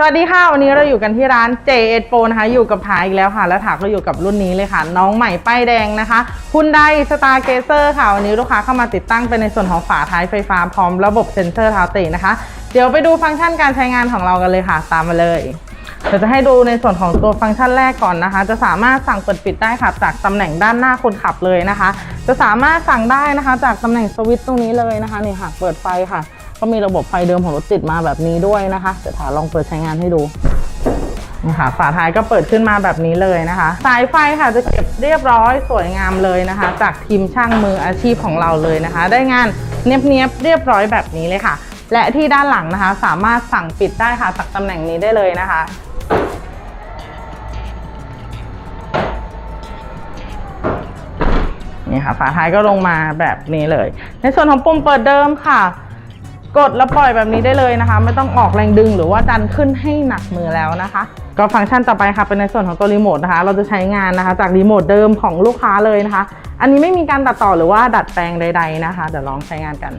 สวัสดีค่ะ วันนี้เราอยู่กันที่ร้าน JS Pro นะคะ อยู่กับถาอีกแล้วค่ะ และถาก็อยู่กับรุ่นนี้เลยค่ะ น้องใหม่ป้ายแดงนะคะคุณไดสตาร์เกเซอร์ค่ะ วันนี้ลูกค้าเข้ามาติดตั้งเป็นในส่วนของฝาท้ายไฟฟ้าพร้อมระบบเซ็นเซอร์เท้าเตะนะคะ เดี๋ยวไปดูฟังก์ชันการใช้งานของเรากันเลยค่ะ ตามมาเลยเดี๋ยวจะให้ดูในส่วนของตัวฟังก์ชันแรกก่อนนะคะ จะสามารถสั่งเปิดปิดได้ค่ะ จากตำแหน่งด้านหน้าคนขับเลยนะคะ จะสามารถสั่งได้นะคะ จากตำแหน่งสวิตช์ตรงนี้เลยนะคะนี่ค่ะ เปิดไฟค่ะ ก็มีระบบไฟเดิมของรถติดมาแบบนี้ด้วยนะคะเดี๋ยวถาลองเปิดใช้งานให้ดูนี่ค่ะฝาท้ายก็เปิดขึ้นมาแบบนี้เลยนะคะ สายไฟค่ะจะเก็บเรียบร้อยสวยงามเลยนะคะ จากทีมช่างมืออาชีพของเราเลยนะคะ ได้งานเนียบๆเรียบร้อยแบบนี้เลยค่ะ และที่ด้านหลังนะคะ สามารถสั่งปิดได้ค่ะจากตำแหน่งนี้ได้เลยนะคะนี่ค่ะฝาท้ายก็ลงมาแบบนี้เลย ในส่วนของปุ่มเปิดเดิมค่ะ กดแล้วปล่อยแบบนี้ได้เลยนะคะ ไม่ต้องออกแรงดึงหรือว่าดันขึ้นให้หนักมือแล้วนะคะ ก็ฟังก์ชันต่อไปค่ะเป็นในส่วนของตัวรีโมทนะคะ เราจะใช้งานนะคะ จากรีโมทเดิมของลูกค้าเลยนะคะ อันนี้ไม่มีการตัดต่อหรือว่าดัดแปลงใด ๆนะคะ เดี๋ยวลองใช้งานกัน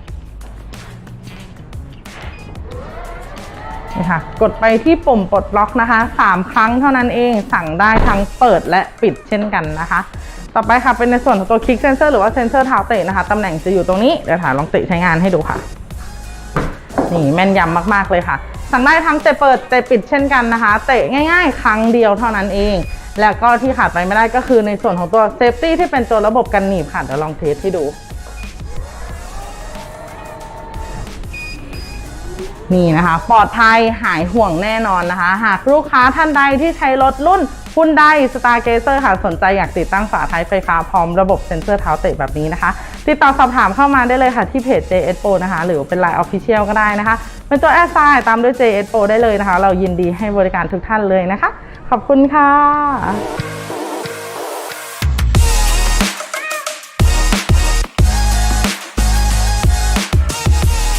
นี่ค่ะกดไปที่ปุ่มปลดล็อกนะคะสามครั้งเท่านั้นเองสั่งได้ทั้งเปิดและปิดเช่นกันนะคะ ต่อไปค่ะเป็นในส่วนของตัวคลิกเซนเซอร์หรือว่าเซนเซอร์เท้าเตะนะคะตำแหน่งจะอยู่ตรงนี้เดี๋ยวถ่าลองเตะใช้งานให้ดูค่ะ นี่แม่นยำมากๆเลยค่ะ สั่งได้ทั้งเตะเปิดเตะปิดเช่นกันนะคะ เตะง่าย ๆ ครั้งเดียวเท่านั้นเอง แล้วก็ที่ขาดไปไม่ได้ก็คือในส่วนของตัวเซฟตี้ที่เป็นตัวระบบกันหนีบค่ะเดี๋ยวลองเทสให้ดู นี่นะคะ ปลอดภัยหายห่วงแน่นอนนะคะ หากลูกค้าท่านใดที่ใช้รถรุ่น ฮุนไดสตาร์เกเซอร์ค่ะสนใจอยากติดตั้งฝาท้ายไฟฟ้าพร้อมระบบเซ็นเซอร์เท้าเตะแบบนี้นะคะ ติดต่อสอบถามเข้ามาได้เลยค่ะที่เพจ JS Pro นะคะ หรือเป็น Line Official ก็ได้นะคะ เป็นตัวแอสไซน์ตามด้วย JS Pro ได้เลยนะคะ เรายินดีให้บริการทุกท่านเลยนะคะ ขอบคุณค่ะ